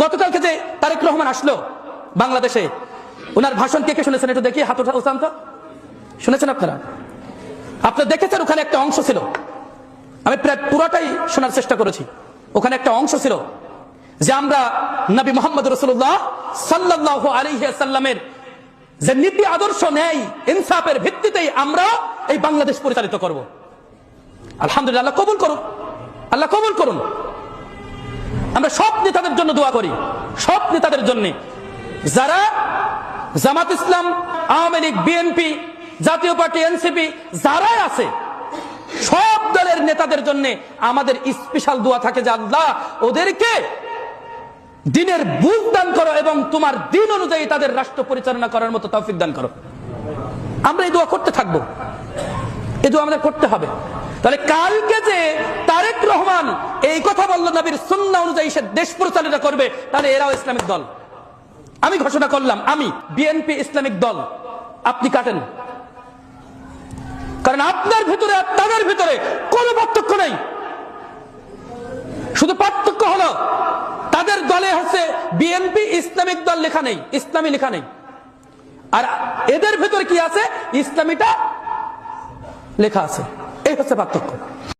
গতকালকে যে তারেক রহমান আসলো বাংলাদেশে ওনার ভাষণ কে কে শুনেছেন একটু দেখি? হাত উঠা উঠান তো? শুনেছেন আপনারা? আপনারা দেখেছেন ওখানে একটা অংশ ছিল? আমি প্রায় পুরোটাই শোনার চেষ্টা করেছি। ওখানে একটা অংশ ছিল যে আমরা নবী মোহাম্মদ রসুল্লাহ সাল্লাহ আলহিসাল্লামের যে নীতি আদর্শ নেই ইনসাফের ভিত্তিতেই আমরা এই বাংলাদেশ পরিচালিত করব। আলহামদুলিল্লাহ, আল্লাহ কবুল করুন আল্লাহ কবুল করুন। আমরা সব নেতাদের জন্য দোয়া করি। সব নেতাদের জন্য। যারা Jamaat Islam, Awami League, BNP, Jatiya party, NCP, যারাই আছে, সব দলের নেতাদের জন্য আমাদের স্পেশাল দোয়া থাকে যে আল্লাহ ওদেরকে দিনের বুঝ দান করো এবং তোমার দিন অনুযায়ী তাদের রাষ্ট্র পরিচালনা করার মতো তৌফিক দান করো। আমরা এই দোয়া করতে থাকব। এই দোয়া আমাদের করতে হবে। তাহলে কালকে যে তারেক রহমান এই কথা বলল নবীর সুন্না অনুযায়ী সে দেশ পরিচালনা করবে, তাহলে এরাও ইসলামিক দল। আমি ঘোষণা করলাম, আমি বিএনপি ইসলামিক দল। আপনি কাটেন। কারণ আপনার ভিতরে আর তাদের ভিতরে কোনো পার্থক্য নেই। শুধু পার্থক্য হলো, তাদের দলে হচ্ছে বিএনপি ইসলামিক দল লেখা নেই, ইসলামী লেখা নেই। আর এদের ভিতরে কি আছে? ইসলামীটা লেখা আছে। এই হচ্ছে পার্থক্য।